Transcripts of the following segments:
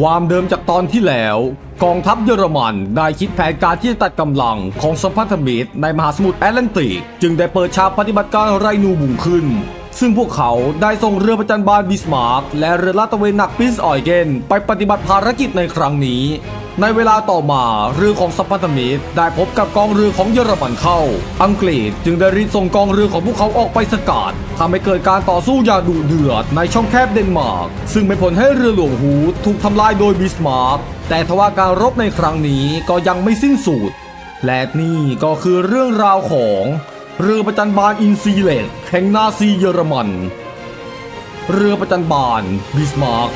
ความเดิมจากตอนที่แล้ว กองทัพเยอรมันได้คิดแผนการที่จะตัดกำลังของสัมพันธมิตรในมหาสมุทรแอตแลนติก จึงได้เปิดฉากปฏิบัติการไรนูบุงขึ้น ซึ่งพวกเขาได้ส่งเรือประจันบานบิสมาร์กและเรือลาดตระเวนหนักปิสออยเกนไปปฏิบัติภารกิจในครั้งนี้ ในเวลาต่อมาเรือของสัมพันธมิตรได้พบกับกองเรือของเยอรมันเข้า อังกฤษจึงได้รีบส่งกองเรือของพวกเขาออกไปสกัดทำให้เกิดการต่อสู้อย่างดุเดือดในช่องแคบเดนมาร์ก ซึ่งเป็นผลให้เรือหลวงฮูดถูกทำลายโดยบิสมาร์กแต่ทว่าการรบในครั้งนี้ก็ยังไม่สิ้นสุดและนี่ก็คือเรื่องราวของ เรือประจันบานอินซีเลตแห่งนาซีเยอรมัน เรือประจันบานบิสมาร์ก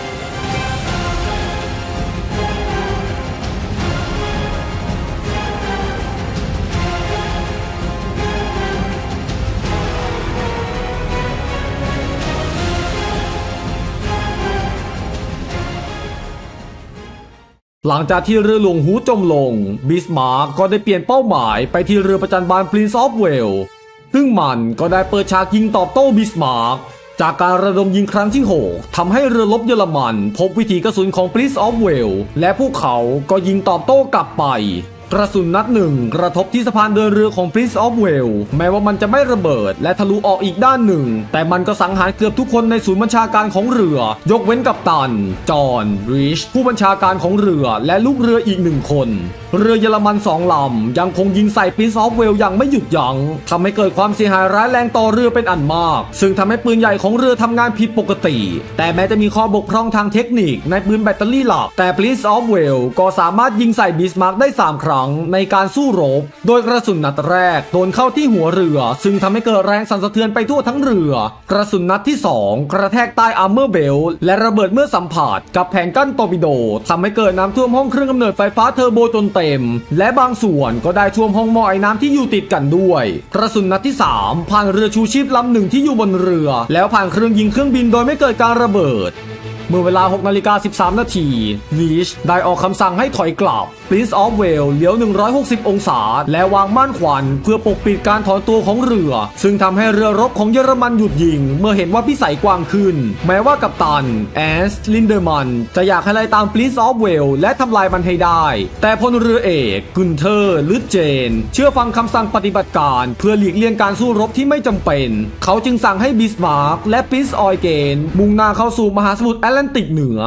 หลังจากที่เรือหลวงฮูจมลง บิสมาร์กก็ได้เปลี่ยนเป้าหมายไปที่เรือประจันบานพรินซ์ออฟเวล ซึ่งมันก็ได้เปิดฉากยิงตอบโต้บิสมาร์กจากการระดมยิงครั้งที่ 6ทำให้เรือรบเยอรมัน พบวิธีกระสุนของปริสออฟเวลและพวกเขาก็ยิงตอบโต้กลับไป กระสุนนัดหนึ่งกระทบที่สะพานเดินเรือของ Prince of Wales แม้ว่ามันจะไม่ระเบิด และทะลุออกอีกด้านหนึ่ง แต่มันก็สังหารเกือบทุกคนในศูนย์บัญชาการของเรือ ยกเว้นกับตัน จอห์น ริช ผู้บัญชาการของเรือและลูกเรืออีกหนึ่งคน เรือเยอรมันสองลำ ยังคงยิงใส่ Prince of Wales อย่างไม่หยุดยัง้งทำให้เกิดความเสียหายร้ายแรงต่อเรือเป็นอันมาก ซึ่งทำให้ปืนใหญ่ของเรือทำงานผิดปกติ แต่แม้จะมีข้อบกพร่องทางเทคนิคในปืนแบตเตอรี่หลักแต่ Prince of Wales ก็สามารถยิงใส่บิสมาร์กได้3ครั้งในการสู้รบ โดยกระสุนนัดแรกโดนเข้าที่หัวเรือ ซึ่งทำให้เกิดแรงสั่นสะเทือนไปทั่วทั้งเรือ กระสุนนัดที่ 2 กระแทกใต้อาร์เมอร์เบลและระเบิดเมื่อสัมผัส กับแผงกั้นตอร์ปิโดทำให้เกิดน้ำท่วมห้องเครื่องกำเนิดไฟฟ้าเทอร์โบจนเต็ม และบางส่วนก็ได้ท่วมห้องหม้อไอ้น้ำที่อยู่ติดกันด้วย กระสุนนัดที่ 3 ผ่านเรือชูชีพลำหนึ่งที่อยู่บนเรือ แล้วผ่านเครื่องยิงเครื่องบินโดยไม่เกิดการระเบิด เมื่อเวลา 6 นาฬิกา 13 นาทีลีชได้ออกคำสั่งให้ถอยกลับ Prince of Wales เลี้ยว 160 องศา และวางม่านขวัญเพื่อปกปิดการถอนตัวของเรือ ซึ่งทำให้เรือรบของเยอรมันหยุดยิง เมื่อเห็นว่าพิสัยกว้างขึ้น แม้ว่ากัปตันแอนสลินเดอร์มัน จะอยากให้ไล่ตาม Prince of Wales และทำลายมันให้ได้ แต่พลเรือเอกกุนเทอร์หรือเจน เชื่อฟังคำสั่งปฏิบัติการเพื่อหลีกเลี่ยงการสู้รบที่ไม่จำเป็น เขาจึงสั่งให้บิสมาร์กและปิสออยเกนมุ่งหน้าเข้าสู่มหาสมุทรแอตแลนติกเหนือ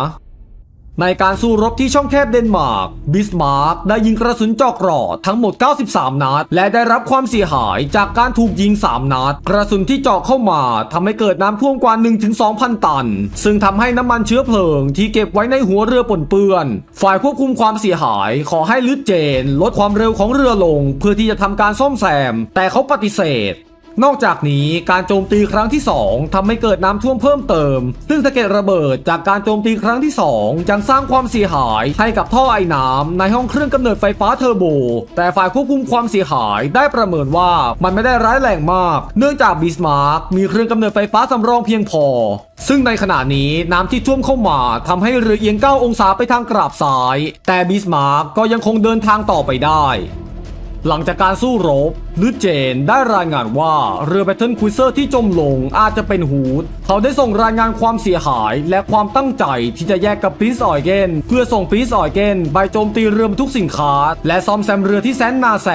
ในการสู้รบที่ช่องแคบเดนมาร์ก บิสมาร์กได้ยิงกระสุนเจอกกรอทั้งหมด 93 นัด และได้รับความเสียหายจากการถูกยิง 3 นัด กระสุนที่เจาะเข้ามาทำให้เกิดน้ำท่วมกว่า 1-2,000 ตัน ซึ่งทำให้น้ำมันเชื้อเพลิง ที่เก็บไว้ในหัวเรือปนเปื้อน ฝ่ายควบคุมความเสียหาย ขอให้ลึดเจน ลดความเร็วของเรือลง เพื่อที่จะทำการซ่อมแซม แต่เขาปฏิเสธ นอกจากนี้การโจมตีครั้งที่ 2ทำให้เกิดน้ำท่วมเพิ่มเติม ซึ่งสะเก็ดระเบิดจากการโจมตีครั้งที่ 2 ยังสร้างความเสียหายให้กับท่อไอ้น้ำในห้องเครื่องกำเนิดไฟฟ้าเทอร์โบ แต่ฝ่ายควบคุมความเสียหายได้ประเมินว่ามันไม่ได้ร้ายแรงมาก เนื่องจากบิสมาร์กมีเครื่องกำเนิดไฟฟ้าสำรองเพียงพอ ซึ่งในขณะนี้น้ำที่ท่วมเข้ามาทำให้เรือเอียง 9 องศาไปทางกราบซ้าย แต่บิสมาร์กก็ยังคงเดินทางต่อไปได้ หลังจากการสู้รบลือเจนได้รายงานว่าเรือแบทเทิลคุยเซอร์ที่จมลงอาจจะเป็นฮูด เขาได้ส่งรายงานความเสียหายและความตั้งใจที่จะแยกกับปริสออยเกนเพื่อส่งปริสออยเกนไปโจมตีเรือบรรทุกสินค้า และซ่อมแซมเรือที่แซนนาแส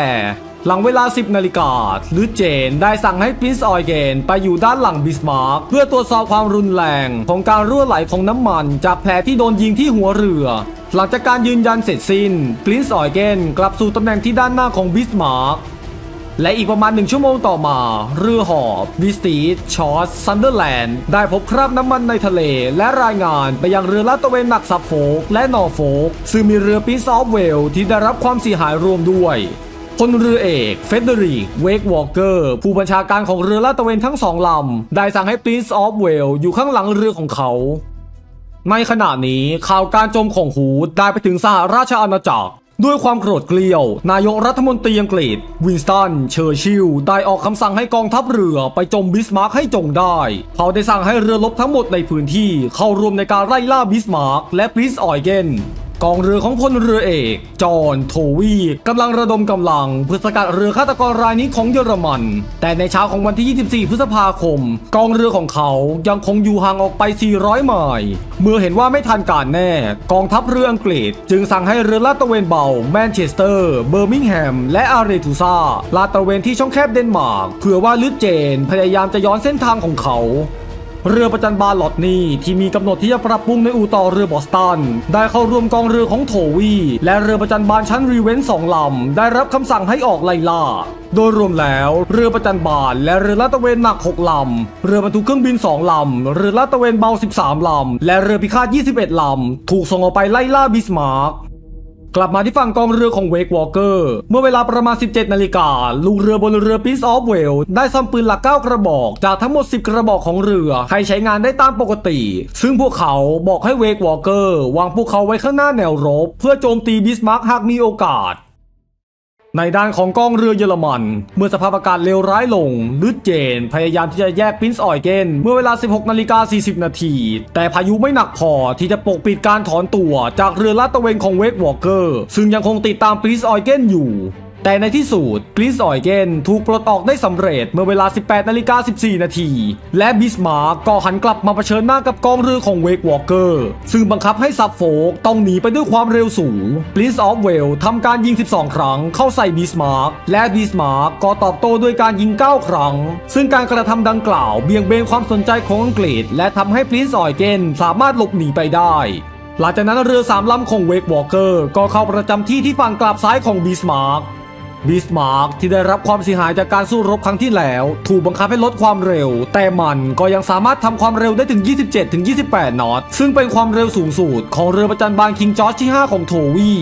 หลังเวลา 10 นาฬิกาลือเจนได้สั่งให้ปรินซ์ออยเกนไปอยู่ด้านหลังบิสมาร์กเพื่อตรวจสอบความรุนแรง ของการรั่วไหลของน้ำมัน จากแผลที่โดนยิงที่หัวเรือ หลังจากการยืนยันเสร็จสิ้นปรินซ์ออยเกนกลับสู่ตำแหน่งที่ด้านหน้าของบิสมาร์กและอีกประมาณหนึ่งชั่วโมงต่อมา เรือหอบวิสตีดชอสซันเดอร์แลนด์ได้พบคราบน้ำมันในทะเล และรายงานไปยังเรือลาดตระเวนหนักซับโฟกและนอร์โฟกซึ่งมีเรือปีซอฟเวลที่ได้รับความเสียหายรวมด้วย พลเรือเอกเฟเดริก เวกวอลเกอร์ ผู้บัญชาการของเรือลาดตระเวนทั้งสองลำ ได้สั่งให้ปรินซ์ออฟเวลอยู่ข้างหลังเรือของเขา ในขณะนี้ข่าวการโจมของฮูดได้ไปถึงสหราชอาณาจักร ด้วยความโกรธเกลียว นายกรัฐมนตรีอังกฤษ วินสตัน เชอร์ชิลล์ได้ออกคำสั่งให้กองทัพเรือไปจมบิสมาร์กให้จงได้ เขาได้สั่งให้เรือรบทั้งหมดในพื้นที่เข้าร่วมในการไล่ล่าบิสมาร์กและปรินซ์ออยเกน กองเรือของพลเรือเอก จอห์นโทวีกำลังระดมกำลังเพื่อสกัดเรือฆาตกรรายนี้ของเยอรมัน แต่ในเช้าของวันที่ 24 พฤษภาคม กองเรือของเขายังคงอยู่ห่างออกไป 400 ไมล์เมื่อเห็นว่าไม่ทันการแน่ กองทัพเรืออังกฤษ จึงสั่งให้เรือลาดตระเวนเบาแมนเชสเตอร์ เบอร์มิงแฮม และอาร์เรตูซาลาดตระเวนที่ช่องแคบเดนมาร์กเผื่อว่าลิดเจนพยายามจะย้อนเส้นทางของเขา เรือประจันบานหลอดนี้ที่มีกำหนดที่จะปรับปรุงในอู่ต่อเรือบอสตัน ได้เข้าร่วมกองเรือของโถวีและเรือประจันบานชั้นรีเวนสองลำ ได้รับคำสั่งให้ออกไล่ล่า โดยรวมแล้วเรือประจันบานและเรือลาดตระเวนหนัก 6 ลำ เรือบรรทุกเครื่องบิน 2 ลำ เรือลาดตระเวนเบา 13 ลำ และเรือพิฆาต 21 ลำ ถูกส่งออกไปไล่ล่าบิสมาร์ก กลับมาที่ฝั่งกองเรือของเวกวอลเกอร์เมื่อเวลาประมาณ 17 นาฬิกาลูกเรือบนเรือพิสออฟเวลได้ซ่อมปืนหลัก 9 กระบอก จากทั้งหมด 10 กระบอกของเรือ ให้ใช้งานได้ตามปกติ ซึ่งพวกเขาบอกให้เวกวอลเกอร์วางพวกเขาไว้ข้างหน้าแนวรบ เพื่อโจมตีบิสมาร์กหากมีโอกาส ในด้านของกองเรือเยอรมัน เมื่อสภาพอากาศเลวร้ายลงลิดเจน พยายามที่จะแยกปินซ์ออยเกนเมื่อเวลา 16นาฬิกา40 นาที แต่พายุไม่หนักพอที่จะปกปิดการถอนตัวจากเรือลาดตระเวนของเวกวอลเกอร์ ซึ่งยังคงติดตามปินซ์ออยเกนอยู่ แต่ในที่สุดปรินซ์ออยเกนถูกปลดออกได้สำเร็จเมื่อเวลา 18นาฬิกา14 นาที และบิสมาร์กก็หันกลับมาเผชิญหน้ากับกองเรือของเวกวอลเกอร์ซึ่งบังคับให้ซับโฟกต้องหนีไปด้วยความเร็วสูงปรินซ์ออฟเวลทำการยิง 12 ครั้งเข้าใส่บิสมาร์กและบิสมาร์กก็ตอบโต้ด้วยการยิง 9 ครั้ง ซึ่งการกระทำดังกล่าวเบี่ยงเบนความสนใจของอังกฤษ และทำให้ปรินซ์ออยเกนสามารถหลบหนีไปได้หลังจากนั้นเรือสามลำของเวกวอลเกอร์ก็เข้าประจำที่ที่ฝั่งกลับซ้ายของบิสมาร์ก บิสมาร์กที่ได้รับความเสียหายจากการสู้รบครั้งที่แล้ว ถูกบังคับให้ลดความเร็ว แต่มันก็ยังสามารถทำความเร็วได้ถึง 27-28 นอต ซึ่งเป็นความเร็วสูงสุดของเรือประจันบานคิงจอร์จที่ 5 ของโทวี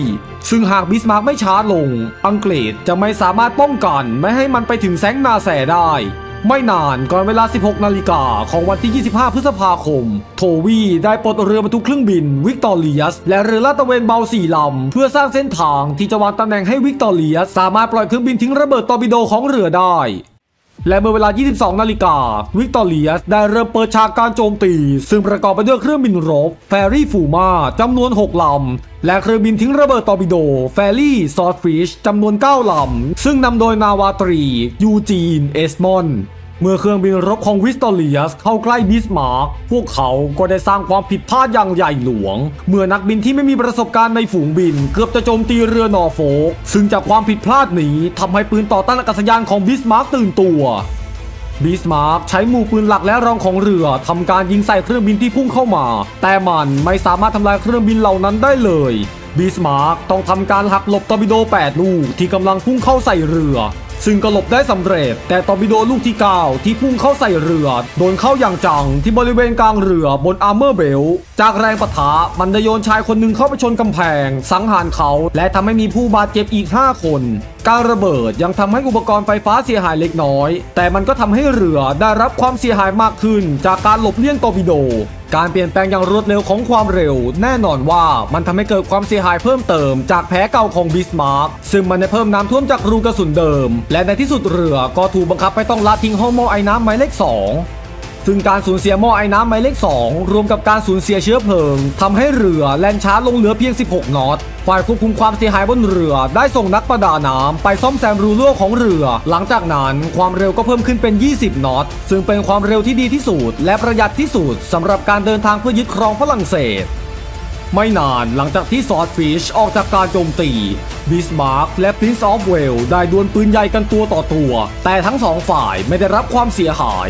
ซึ่งหากบิสมาร์กไม่ช้าลง อังกฤษจะไม่สามารถป้องกันไม่ให้มันไปถึงแซงนาแสได้ ไม่นานก่อนเวลา 16 นาฬิกาของวันที่ 25 พฤษภาคม โทวีได้ปลดเรือบรรทุกเครื่องบินวิกตอเรียส และเรือลาดตระเวนเบาสี่ลำ เพื่อสร้างเส้นทางที่จะวางตำแหน่งให้วิกตอเรียส สามารถปล่อยเครื่องบินทิ้งระเบิดตอร์ปิโดของเรือได้ และเมื่อเวลา 22 นาฬิกา วิกตอเรียสได้เริ่มเปิดฉากการโจมตี ซึ่งประกอบไปด้วยเครื่องบินรบ แฟรี่ฟูมาจำนวน 6 ลำ และเครื่องบินทิ้งระเบิดตอร์ปิโด แฟรี่ซอสฟิชจำนวน 9 ลำ ซึ่งนำโดยนาวาตรี ยูจีน เอสมอน เมื่อเครื่องบินรบของวิสตอเรียสเข้าใกล้บิสมาร์กพวกเขาก็ได้สร้างความผิดพลาดอย่างใหญ่หลวง เมื่อนักบินที่ไม่มีประสบการณ์ในฝูงบิน เกือบจะโจมตีเรือนอร์โฟก ซึ่งจากความผิดพลาดนี้ทำให้ปืนต่อต้านอากาศยานของบิสมาร์กตื่นตัวบิสมาร์กใช้หมู่ปืนหลักและรองของเรือทำการยิงใส่เครื่องบินที่พุ่งเข้ามา แต่มันไม่สามารถทำลายเครื่องบินเหล่านั้นได้เลยบิสมาร์กต้องทำการหักหลบตอร์ปิโด 8 ลูกที่กำลังพุ่งเข้าใส่เรือ ซึ่งก็หลบได้สำเร็จ แต่ตอร์ปิโดลูกที่ 9 ที่พุ่งเข้าใส่เรือ โดนเข้าอย่างจังที่บริเวณกลางเรือบนอาร์เมอร์เบล จากแรงปะทะมันได้โยนชายคนหนึ่งเข้าไปชนกำแพง สังหารเขา และทำให้มีผู้บาดเจ็บอีก 5 คน การระเบิดยังทำให้อุปกรณ์ไฟฟ้าเสียหายเล็กน้อย แต่มันก็ทำให้เรือได้รับความเสียหายมากขึ้น จากการหลบเลี่ยงตอร์ปิโด การเปลี่ยนแปลงอย่างรวดเร็วของความเร็ว แน่นอนว่ามันทำให้เกิดความเสียหายเพิ่มเติม จากแผลเก่าของบิสมาร์กซึ่งมันได้เพิ่มน้ำท่วมจากรูกระสุนเดิม และในที่สุดเรือก็ถูกบังคับให้ต้องละทิ้งห้องมอไอ้น้ำหมายเลข2 ซึ่งการสูญเสียหม้อไอ้น้ำหมายเลข 2 รวมกับการสูญเสียเชื้อเพลิงทำให้เรือแล่นช้าลงเหลือเพียง 16 นอตฝ่ายควบคุมความเสียหายบนเรือ ได้ส่งนักประดาน้ำไปซ่อมแซมรูรั่วของเรือ หลังจากนั้นความเร็วก็เพิ่มขึ้นเป็น 20 นอต ซึ่งเป็นความเร็วที่ดีที่สุดและประหยัดที่สุดสำหรับการเดินทางเพื่อยึดครองฝรั่งเศส ไม่นานหลังจากที่ซอสฟิชออกจากการโจมตีบิสมาร์กและ Prince of Wales ได้ดวลปืนใหญ่กันตัวต่อตัว แต่ทั้งสองฝ่ายไม่ได้รับความเสียหาย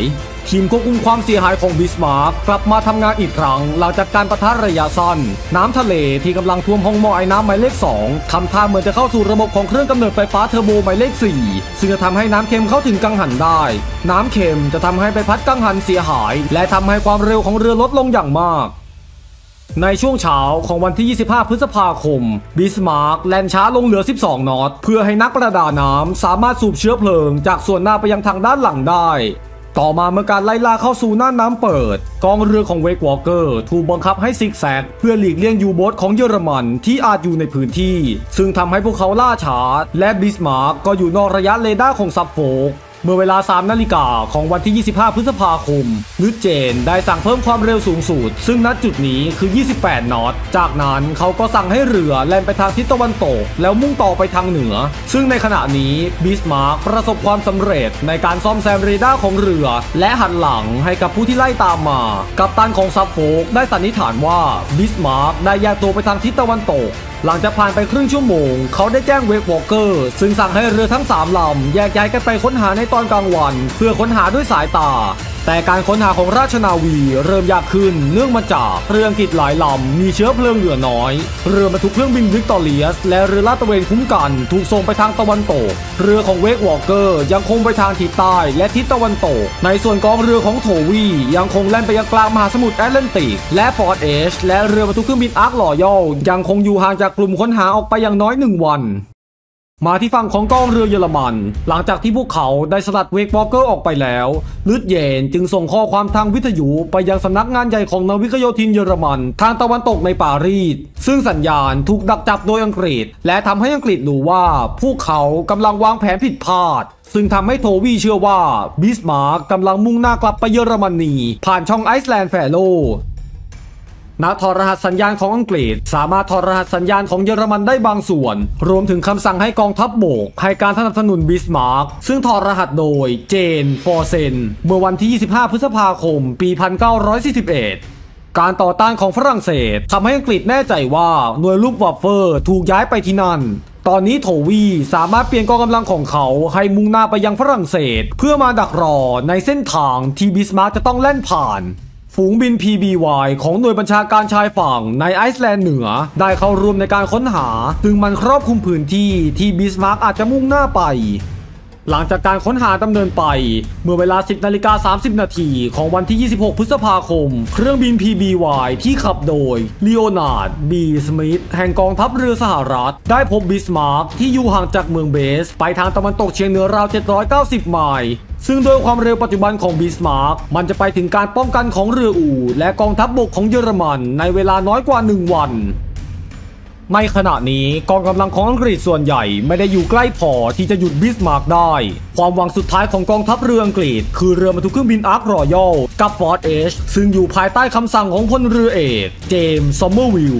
ทีมควบคุมความเสียหายของบิสมาร์กกลับมาทำงานอีกครั้ง หลังจากการประทะระยะสั้น น้ำทะเลที่กำลังท่วมห้องหม้อไอ้น้ำหมายเลข 2ทำท่าเหมือนจะเข้าสู่ระบบของเครื่องกำเนิดไฟฟ้าเทอร์โบหมายเลข 4 ซึ่งจะทำให้น้ำเค็มเข้าถึงกังหันได้ น้ำเค็มจะทำให้ใบพัดกังหันเสียหาย และทำให้ความเร็วของเรือลดลงอย่างมากในช่วงเช้าของวันที่ 25 พฤษภาคม บิสมาร์กแล่นช้าลงเหลือ 12 นอต เพื่อให้นักประดาน้ำสามารถสูบเชื้อเพลิง จากส่วนหน้าไปยังทางด้านหลังได้ ต่อมาเมื่อการไล่ล่าเข้าสู่น่านน้ำเปิด กองเรือของเวกวอลเกอร์ถูกบังคับให้ซิกแซกเพื่อหลีกเลี่ยงยูโบอทของเยอรมันที่อาจอยู่ในพื้นที่ ซึ่งทำให้พวกเขาล่าช้าและบิสมาร์กก็อยู่นอกระยะเรดาร์ของซับโฟก เมื่อเวลา 3 นาฬิกาของวันที่ 25 พฤษภาคมลุดเจนได้สั่งเพิ่มความเร็วสูงสุด ซึ่งณจุดนี้คือ 28 นอต จากนั้นเขาก็สั่งให้เรือแล่นไปทางทิศตะวันตก แล้วมุ่งต่อไปทางเหนือ ซึ่งในขณะนี้บิสมาร์กประสบความสำเร็จในการซ่อมแซมเรดาร์ของเรือ และหันหลังให้กับผู้ที่ไล่ตามมา กัปตันของซับโฟกได้สันนิษฐานว่าบิสมาร์กได้แยกตัวไปทางทิศตะวันตก หลังจากผ่านไปครึ่งชั่วโมง เขาได้แจ้งเวกวอลเกอร์ ซึ่งสั่งให้เรือทั้ง 3 ลำ แยกย้ายกันไปค้นหาในตอนกลางวัน เพื่อค้นหาด้วยสายตา แต่การค้นหาของราชนาวีเริ่มยากขึ้นเนื่องมาจากเรืออังกฤษหลายลำมีเชื้อเพลิงเหลือน้อย เรือบรรทุกเครื่องบินวิกตอเรียส และเรือลาดตระเวนคุ้มกันถูกส่งไปทางตะวันตก เรือของเวกวอล์เกอร์ยังคงไปทางทิศใต้และทิศตะวันตก ในส่วนกองเรือของโถวียังคงแล่นไปยังกลางมหาสมุทรแอตแลนติก และฟอร์ดเอชและเรือบรรทุกเครื่องบินอาร์คลอยอลยังคงอยู่ห่างจากกลุ่มค้นหาออกไปอย่างน้อยหนึ่งวัน มาที่ฝั่งของกองเรือเยอรมัน หลังจากที่พวกเขาได้สลัดเวกวอล์เกอร์ออกไปแล้วลืดเยนจึงส่งข้อความทางวิทยุไปยังสำนักงานใหญ่ของนาวิกโยธินเยอรมัน ทางตะวันตกในปารีส ซึ่งสัญญาณถูกดักจับโดยอังกฤษ และทำให้อังกฤษรู้ว่า พวกเขากำลังวางแผนผิดพลาด ซึ่งทำให้โทวีเชื่อว่าบิสมาร์กกำลังมุ่งหน้ากลับไปเยอรมนีผ่านช่องไอซ์แลนด์แฟโล นักถอดรหัสสัญญาณของอังกฤษ สามารถถอดรหัสสัญญาณของเยอรมันได้บางส่วน รวมถึงคำสั่งให้กองทัพบบก ให้การสนับสนุนบิสมาร์กซึ่งถอดรหัสโดยเจนฟอร์เซนเมื่อวันที่ 25 พฤษภาคม ปี 1941การต่อต้านของฝรั่งเศสทำให้อังกฤษแน่ใจว่าหน่วยลูกวัฟเฟอร์ถูกย้ายไปที่นั่น ตอนนี้โถวีสามารถเปลี่ยนกองกำลังของเขาให้มุ่งหน้าไปยังฝรั่งเศส เพื่อมาดักรอในเส้นทางที่บิสมาร์กจะต้องแล่นผ่าน ฝูงบิน PBY ของหน่วยบัญชาการชายฝั่งในไอซ์แลนด์เหนือ ได้เข้าร่วมในการค้นหา ซึ่งมันครอบคลุมพื้นที่ที่บิสมาร์กอาจจะมุ่งหน้าไป หลังจากการค้นหาดำเนินไป เมื่อเวลา 10นาฬิกา30 นาทีของวันที่ 26 พฤษภาคม เครื่องบิน PBY ที่ขับโดย l ีโอนาร์ดบีสมิธแห่งกองทัพเรือสหรัฐ ได้พบบิสมาร์กที่อยู่ห่างจากเมืองเบส ไปทางตะวันตกเฉียงเหนือราว 790 ไมล์ซึ่งโดยความเร็วปัจจุบันของบิสมาร์กมันจะไปถึงการป้องกันของเรืออู่ และกองทัพบบกของเยอรมันในเวลาน้อยกว่า 1 วัน ในขณะนี้กองกำลังของอังกฤษส่วนใหญ่ไม่ได้อยู่ใกล้พอที่จะหยุดบิสมาร์กได้ ความหวังสุดท้ายของกองทัพเรืออังกฤษ คือเรือบรรทุกเครื่องบินอาร์ครอยัลกับฟอร์ดเอชซึ่งอยู่ภายใต้คำสั่งของพลเรือเอก เจมส์ซอมเมอร์วิล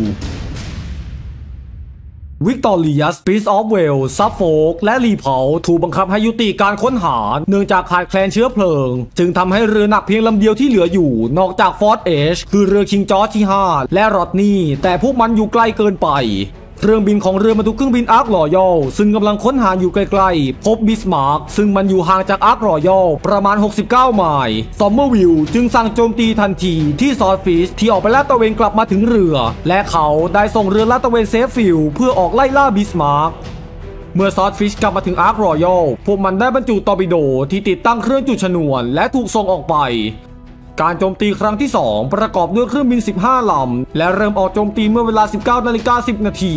วิกตอเรียสปีสออฟเวลซับโฟกและรีเพาถูกบังคับให้ยุติการค้นหา เนื่องจากขาดแคลนเชื้อเพลิง จึงทำให้เรือหนักเพียงลำเดียวที่เหลืออยู่ นอกจากฟอร์ดเอชคือเรือคิงจอร์จที่ 5 และรอดนี่แต่พวกมันอยู่ไกลเกินไป เครื่องบินของเรือบรรทุกเครื่องบินอาร์ครอยัลซึ่งกำลังค้นหาอยู่ไกลๆ พบบิสมาร์กซึ่งมันอยู่ห่างจากอาร์ครอยัลประมาณ 69 ไมล์ซอมเมอร์วิลจึงสั่งโจมตีทันทีที่ซอสฟิชที่ออกไปลาดตระเวนกลับมาถึงเรือ และเขาได้ส่งเรือลาดตระเวนเซฟฟิลเพื่อออกไล่ล่าบิสมาร์กเมื่อซอสฟิชกลับมาถึงอาร์ครอยัลพวกมันได้บรรจุตอร์ปิโดที่ติดตั้งเครื่องจุดชนวน และถูกส่งออกไป การโจมตีครั้งที่ 2 ประกอบด้วยเครื่องบิน 15 ลำ และเริ่มออกโจมตีเมื่อเวลา 19นาฬิกา10 นาที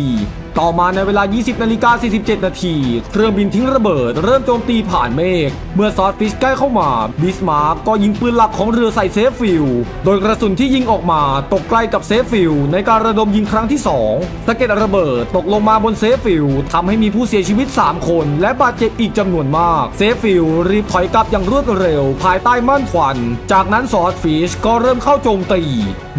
ต่อมาในเวลา 20นาฬิกา47 นาทีเครื่องบินทิ้งระเบิด เริ่มโจมตีผ่านเมฆ เมื่อซอสฟิชใกล้เข้ามา บิสมาร์กก็ยิงปืนหลักของเรือใส่เซฟฟิลโดยกระสุนที่ยิงออกมาตกใกล้กับเซฟฟิลในการระดมยิงครั้งที่ 2 สะเก็ดระเบิดตกลงมาบนเซฟฟิลทำให้มีผู้เสียชีวิต 3 คน และบาดเจ็บอีกจำนวนมาก เซฟฟิลรีบถอยกลับอย่างรวดเร็ว ภายใต้ม่านควัน จากนั้นซอสฟิชก็เริ่มเข้าโจมตี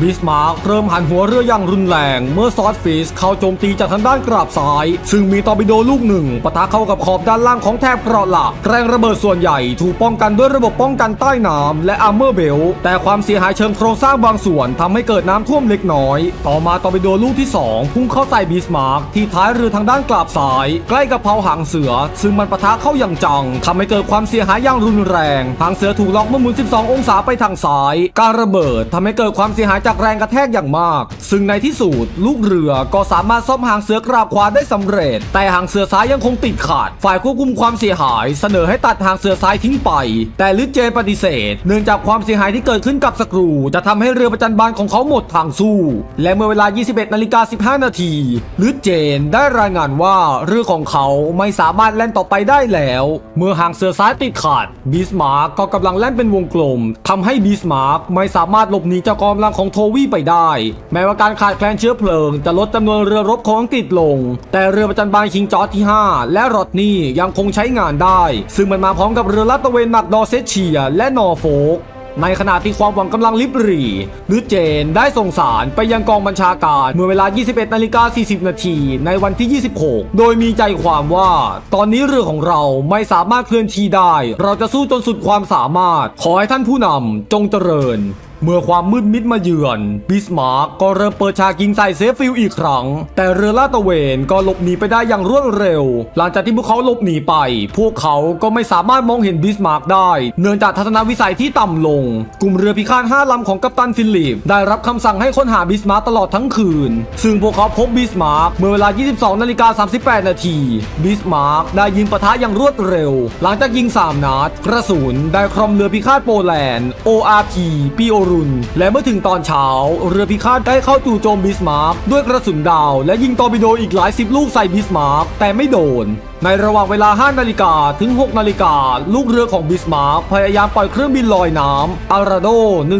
บิสมาร์กเริ่มหันหัวเรืออย่างรุนแรง เมื่อซอสฟิชเข้าโจมตีจากทางด้านกราบซ้าย ซึ่งมีตอร์ปิโดลูกหนึ่งปะทะเข้ากับขอบด้านล่างของแถบเกราะหลักแรงระเบิดส่วนใหญ่ถูกป้องกันด้วยระบบป้องกันใต้น้ำและอาร์เมอร์เบลแต่ความเสียหายเชิงโครงสร้างบางส่วนทำให้เกิดน้ำท่วมเล็กน้อย ต่อมาตอร์ปิโดลูกที่ 2 พุ่งเข้าใส่บิสมาร์กที่ท้ายเรือทางด้านกราบซ้าย ใกล้กับเผาหางเสือ ซึ่งมันปะทะเข้าอย่างจังทำให้เกิดความเสียหายอย่างรุนแรงหางเสือถูกล็อกเมื่อหมุน 12 องศาไปทางซ้าย การระเบิดทำให้เกิดความเสียหายจากแรงกระแทกอย่างมาก ซึ่งในที่สุดลูกเรือก็สามารถซ่อมหางเสือกราบขวาได้สำเร็จ แต่หางเสือซ้ายยังคงติดขาด ฝ่ายควบคุมความเสียหาย เสนอให้ตัดหางเสือซ้ายทิ้งไป แต่ลิเจนปฏิเสธ เนื่องจากความเสียหายที่เกิดขึ้นกับสกรู จะทำให้เรือประจันบานของเขาหมดทางสู้ และเมื่อเวลา 21นาฬิกา15 นาทีลิเจนได้รายงานว่าเรือของเขาไม่สามารถแล่นต่อไปได้แล้ว เมื่อหางเสือซ้ายติดขาดบิสมาร์กก็กำลังแล่นเป็นวงกลมทำให้บิสมาร์กไม่สามารถหลบหนีจากกองกำลังของโทวีไปได้ แม้ว่าการขาดแคลนเชื้อเพลิงจะลดจำนวนเรือรบของอังกฤษลลง แต่เรือประจันบานคิงจอร์จที่ 5 และรอดนี่ยังคงใช้งานได้ ซึ่งมันมาพร้อมกับเรือลาดตระเวนหนักดอเซเชีย และนอร์โฟกในขณะที่ความหวังกำลังลิบหรีหรือเจนได้ส่งสารไปยังกองบัญชาการเมื่อเวลา 21นาฬิกา40 นาทีในวันที่ 26 โดยมีใจความว่า ตอนนี้เรือของเราไม่สามารถเคลื่อนที่ได้ เราจะสู้จนสุดความสามารถ ขอให้ท่านผู้นำจงเจริญ เมื่อความมืดมิดมาเยือน บิสมาร์กก็เริ่มเปิดฉากยิงใส่เซฟฟิลอีกครั้ง แต่เรือลาดตระเวนก็หลบหนีไปได้อย่างรวดเร็ว หลังจากที่พวกเขาหลบหนีไป พวกเขาก็ไม่สามารถมองเห็นบิสมาร์กได้ เนื่องจากทัศนวิสัยที่ต่ำลง กลุ่มเรือพิฆาตห้าลำของกัปตันฟิลิป ได้รับคำสั่งให้ค้นหาบิสมาร์กตลอดทั้งคืน ซึ่งพวกเขาพบบิสมาร์กเมื่อเวลา 22นาฬิกา38 นาที บิสมาร์กได้ยิงปะทะอย่างรวดเร็ว หลังจากยิงสามนัด กระสุนได้ครอมเรือพิฆาตโปแลนด์ ORP ปีโอรนและเมื่อถึงตอนเช้า เรือพิฆาตได้เข้าจู่โจมบิสมาร์กด้วยกระสุนดาว และยิงตอร์ปิโดอีกหลายสิบลูกใส่บิสมาร์กแต่ไม่โดน ในระหว่างเวลา 5 นาฬิกาถึง 6 นาฬิกา ลูกเรือของบิสมาร์กพยายามปล่อยเครื่องบินลอยน้ำอาราโด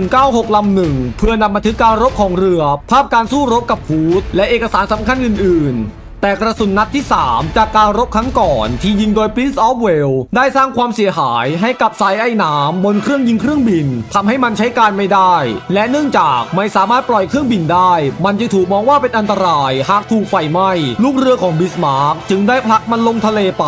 196 ลำหนึ่งเพื่อนำบันทึกการรบของเรือ ภาพการสู้รบกับฮูดและเอกสารสำคัญอื่น ๆ แต่กระสุนนัดที่ 3 จากการรบครั้งก่อนที่ยิงโดย Prince of Wales ได้สร้างความเสียหายให้กับสายไอ้น้ำบนเครื่องยิงเครื่องบินทำให้มันใช้การไม่ได้ และเนื่องจากไม่สามารถปล่อยเครื่องบินได้ มันจะถูกมองว่าเป็นอันตรายหากถูกไฟไหม้ลูกเรือของบิสมาร์กจึงได้ผลักมันลงทะเลไป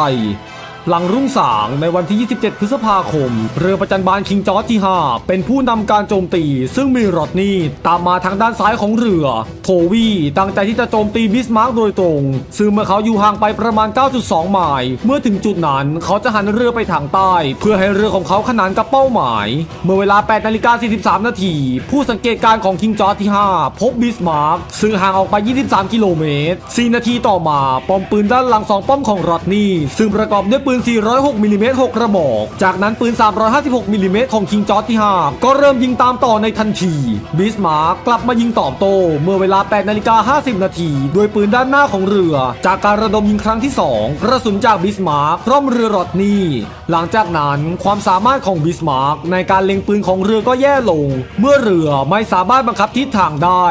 หลังรุ่งสางในวันที่ 27 พฤษภาคม เรือประจันบานคิงจอร์จที่ 5 เป็นผู้นำการโจมตี ซึ่งมีรอดนี่ตามมาทางด้านซ้ายของเรือ โทวีตั้งใจที่จะโจมตีบิสมาร์กโดยตรง ซึ่งเมื่อเขาอยู่ห่างไปประมาณ 9.2 ไมล์เมื่อถึงจุดนั้นเขาจะหันเรือไปทางใต้ เพื่อให้เรือของเขาขนานกับเป้าหมาย เมื่อเวลา 8 นาฬิกา 43 นาที ผู้สังเกตการณ์ของคิงจอร์จที่ 5 พบบิสมาร์กซึ่งห่างออกไป 23 กิโลเมตร4นาทีต่อมาป้อมปืนด้านหลังสองป้อมของรอดนี่ซึ่งประกอบด้วยปืนืน 406มิลลิเมตร6กระบอก จากนั้นปืน 356มิลลิเมตรของคิงจอร์จที่ 5 ก็เริ่มยิงตามต่อในทันทีบิสมาร์กกลับมายิงตอบโต้เมื่อเวลา8นาฬิกา50 นาทีด้วยปืนด้านหน้าของเรือ จากการระดมยิงครั้งที่ 2 กระสุนจากบิสมาร์กคร่อมเรือรอดนี่ หลังจากนั้นความสามารถของบิสมาร์กในการเล็งปืนของเรือก็แย่ลง เมื่อเรือไม่สามารถบังคับทิศทางได้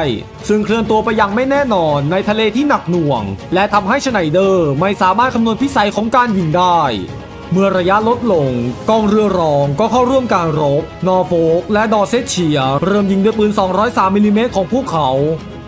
ซึ่งเคลื่อนตัวไปอย่างไม่แน่นอนในทะเลที่หนักหน่วง และทำให้ชไนเดอร์ไม่สามารถคำนวณพิสัยของการยิงได้ เมื่อระยะลดลงกองเรือรองก็เข้าร่วมการรบ นอร์โฟกและดอเซเชีย เริ่มยิงด้วยปืน 203มิลลิเมตรของพวกเขา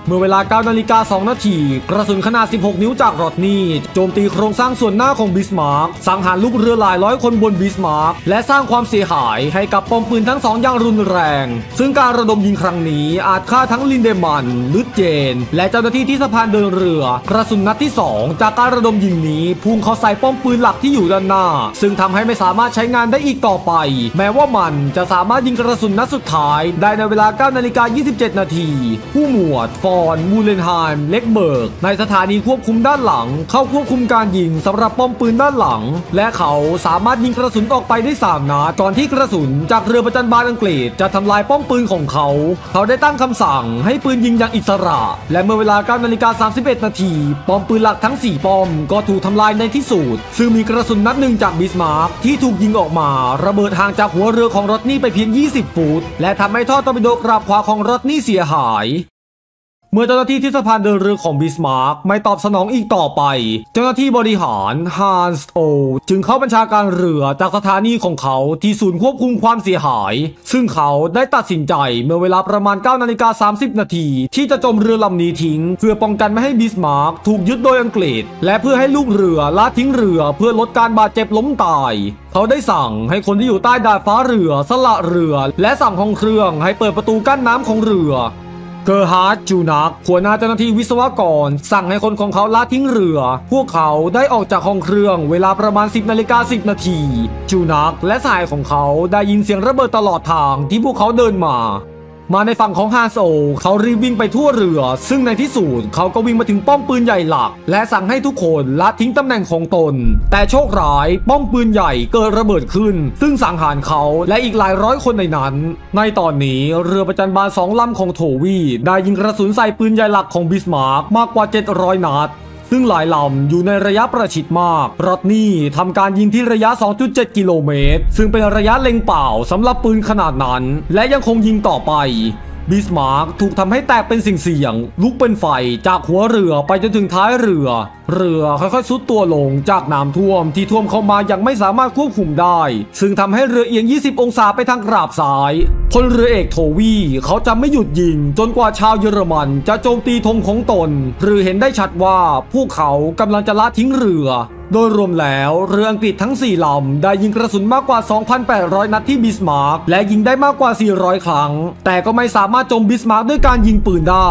เมื่อเวลา9นาฬิกา2นาทีกระสุนขนาด 16 นิ้วจากรอดนี่โจมตีโครงสร้างส่วนหน้าของบิสมาร์กสังหารลูกเรือหลายร้อยคนบนบิสมาร์กและสร้างความเสียหายให้กับป้อมปืนทั้งสองอย่างรุนแรง ซึ่งการระดมยิงครั้งนี้อาจฆ่าทั้งลินเดมันลุดเจน และเจ้าหน้าที่ที่สะพานเดินเรือ กระสุนนัดที่ 2 จากการระดมยิงนี้พุ่งเข้าใส่ป้อมปืนหลักที่อยู่ด้านหน้า ซึ่งทำให้ไม่สามารถใช้งานได้อีกต่อไป แม้ว่ามันจะสามารถยิงกระสุนนัดสุดท้ายได้ในเวลา9นาฬิกา27 นาทีผู้หมวดฟอนมูเลนไฮม์เล็กเบิร์ก ในสถานีควบคุมด้านหลัง เข้าควบคุมการยิงสำหรับป้อมปืนด้านหลัง และเขาสามารถยิงกระสุนออกไปได้3นัดก่อนที่กระสุนจากเรือประจันบานอังกฤษจะทำลายป้อมปืนของเขา เขาได้ตั้งคำสั่งให้ปืนยิงอย่างอิสระ และเมื่อเวลา9นาฬิกา31 นาทีป้อมปืนหลักทั้ง 4ป้อมก็ถูกทำลายในที่สุดซึ่งมีกระสุนนัดหนึ่งจากบิสมาร์กที่ถูกยิงออกมา ระเบิดห่างจากหัวเรือของรถนี่ไปเพียง 20 ฟุต และทำให้ท่อตอร์ปิโดกราบขวาของรถนี่เสียหาย เมื่อเจ้าหน้าที่ที่สะพานเดินเรือของบิสมาร์กไม่ตอบสนองอีกต่อไป เจ้าหน้าที่บริหารฮันส์โอจึงเข้าบัญชาการเรือจากสถานีของเขาที่ศูนย์ควบคุมความเสียหาย ซึ่งเขาได้ตัดสินใจเมื่อเวลาประมาณ9นาฬิกา30 นาทีที่จะจมเรือลำนี้ทิ้ง เพื่อป้องกันไม่ให้บิสมาร์กถูกยึดโดยอังกฤษ และเพื่อให้ลูกเรือละทิ้งเรือเพื่อลดการบาดเจ็บล้มตาย เขาได้สั่งให้คนที่อยู่ใต้ดาดฟ้าเรือสละเรือ และสั่งของเครื่องให้เปิดประตูกั้นน้ำของเรือ เกอร์ฮาร์ดจูนักหัวหน้าเจ้าหน้าที่วิศวกร สั่งให้คนของเขาละทิ้งเรือ พวกเขาได้ออกจากห้องเครื่องเวลาประมาณ 10นาฬิกา10 นาที จูนักและสายของเขาได้ยินเสียงระเบิดตลอดทางที่พวกเขาเดินมา มาในฝั่งของฮานโซเขารีบวิ่งไปทั่วเรือ ซึ่งในที่สุดเขาก็วิ่งมาถึงป้อมปืนใหญ่หลัก และสั่งให้ทุกคนละทิ้งตำแหน่งของตน แต่โชคร้ายป้อมปืนใหญ่เกิดระเบิดขึ้น ซึ่งสังหารเขาและอีกหลายร้อยคนในนั้น ในตอนนี้เรือประจันบานสองลำของโทวี ได้ยิงกระสุนใส่ปืนใหญ่หลักของบิสมาร์กมากกว่า 700 นัด ซึ่งหลายลำอยู่ในระยะประชิดมากรัตนี่ทำการยิงที่ระยะ 2.7 กิโลเมตร ซึ่งเป็นระยะเล็งเปล่าสำหรับปืนขนาดนั้น และยังคงยิงต่อไป บิสมาร์กถูกทำให้แตกเป็นสิ่งเสี่ยง ลุกเป็นไฟจากหัวเรือไปจนถึงท้ายเรือ เรือค่อยๆซุดตัวลงจากน้ำท่วมที่ท่วมเข้ามาอยังไม่สามารถควบคุมได้ ซึ่งทำให้เรือเอียง 20 องศาไปทางกราบซ้ายพลเรือเอกโทวีเขาจะไม่หยุดยิง จนกว่าชาวเยอรมันจะโจมตีธงของตน หรือเห็นได้ชัดว่าพวกเขากำลังจะละทิ้งเรือ โดยรวมแล้วเรืออังกฤษทั้ง 4 ลำ ได้ยิงกระสุนมากกว่า 2,800 นัดที่บิสมาร์กและยิงได้มากกว่า 400 ครั้ง แต่ก็ไม่สามารถโจมบิสมาร์กด้วยการยิงปืนได้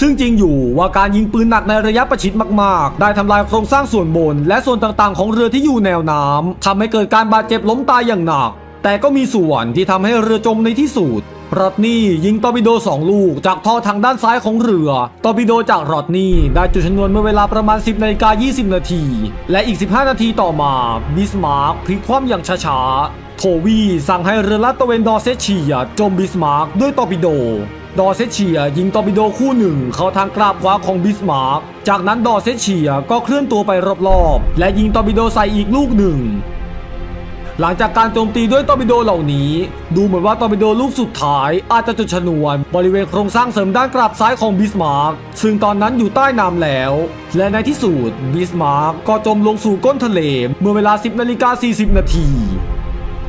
ซึ่งจริงอยู่ว่าการยิงปืนหนักในระยะประชิดมาก ๆ ได้ทำลายโครงสร้างส่วนบน และส่วนต่างๆ ของเรือที่อยู่แนวน้ำทำให้เกิดการบาดเจ็บล้มตายอย่างหนัก แต่ก็มีส่วนที่ทำให้เรือจมในที่สุด รอดนี่ยิงตอร์ปิโด 2 ลูก จากท่อทางด้านซ้ายของเรือ ตอร์ปิโดจากรอดนี่ได้จุดชนวนเมื่อเวลาประมาณ 10นาฬิกา20 นาที และอีก 15 นาทีต่อมาบิสมาร์กพลิกคว่ำอย่างช้าๆ โทวีสั่งให้เรือลาดตะเวนดอร์เซเชียโจมบิสมาร์กด้วยตอร์ปิโด ดอร์เซเชียยิงตอร์ปิโดคู่หนึ่งเข้าทางกราบขวาของบิสมาร์กจากนั้นดอร์เซเชียก็เคลื่อนตัวไปรอบๆ และยิงตอร์ปิโดใส่อีกลูกหนึ่ง หลังจากการโจมตีด้วยตอร์ปิโดเหล่านี้ ดูเหมือนว่าตอร์ปิโดลูกสุดท้ายอาจจะจุดชนวน บริเวณโครงสร้างเสริมด้านกราบซ้ายของบิสมาร์กซึ่งตอนนั้นอยู่ใต้น้ำแล้ว และในที่สุดบิสมาร์กก็จมลงสู่ก้นทะเลเมื่อเวลา 10นาฬิกา40 นาที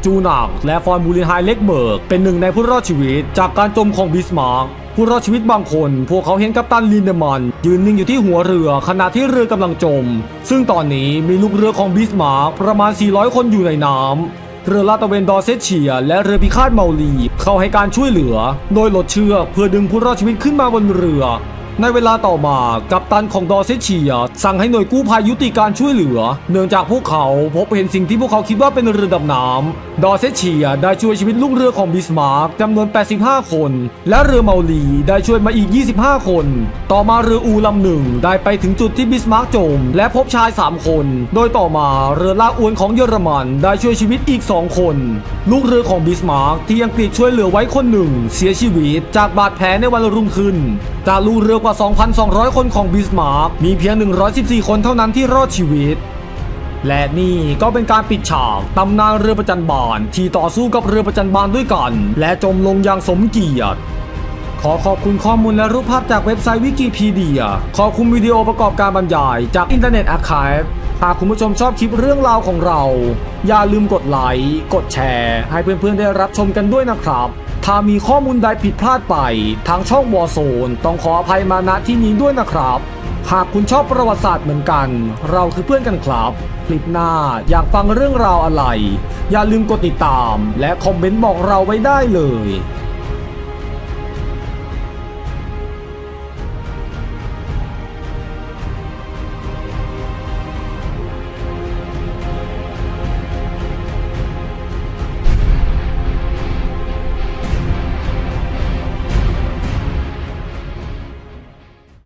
จูนักและฟอนบูลินไฮเล็กเบิร์กเป็นหนึ่งในผู้รอดชีวิตจากการจมของบิสมาร์ก ผู้รอดชีวิตบางคน พวกเขาเห็นกัปตันลินเดอร์มันยืนนิ่งอยู่ที่หัวเรือขณะที่เรือกำลังจม ซึ่งตอนนี้มีลูกเรือของบิสมาร์กประมาณ 400 คนอยู่ในน้ำเรือลาตะเวนดอร์เซเชีย และเรือพิฆาตเมาลี เข้าให้การช่วยเหลือ โดยหลดเชือกเพื่อดึงผู้รอดชีวิตขึ้นมาบนเรือ ในเวลาต่อมากัปตันของดอเซเชีย สั่งให้หน่วยกู้ภัยยุติการช่วยเหลือ เนื่องจากพวกเขาพบเห็นสิ่งที่พวกเขาคิดว่าเป็นเรือดำน้ำดอเซเชียได้ช่วยชีวิตลูกเรือของบิสมาร์กจำนวน 85 คน และเรือเมาลีได้ช่วยมาอีก 25 คน ต่อมาเรืออูลำหนึ่งได้ไปถึงจุดที่บิสมาร์กจม และพบชาย 3 คน โดยต่อมาเรือลากอวนของเยอรมันได้ช่วยชีวิตอีก 2 คน ลูกเรือของบิสมาร์กที่อังกฤษช่วยเหลือไว้คนหนึ่ง เสียชีวิตจากบาดแผลในวันรุ่งขึ้นจากลูกเรือกว่า 2,200 คนของบิสมาร์กมีเพียง 114 คนเท่านั้นที่รอดชีวิต และนี่ก็เป็นการปิดฉากตำนานเรือประจันบานที่ต่อสู้กับเรือประจันบานด้วยกัน และจมลงอย่างสมเกียรติ ขอขอบคุณข้อมูลและรูปภาพจากเว็บไซต์วิกิพีเดีย ขอบคุณวิดีโอประกอบการบรรยาย จากอินเทอร์เน็ตอาร์คายหากคุณผู้ชมชอบคลิปเรื่องราวของเรา อย่าลืมกดไลค์ กดแชร์ ให้เพื่อนๆได้รับชมกันด้วยนะครับ ถ้ามีข้อมูลใดผิดพลาดไป ทางช่องวอโซนต้องขออภัยมาณที่นี้ด้วยนะครับ หากคุณชอบประวัติศาสตร์เหมือนกัน เราคือเพื่อนกันครับ คลิปหน้าอยากฟังเรื่องราวอะไร อย่าลืมกดติดตาม และคอมเมนต์บอกเราไว้ได้เลย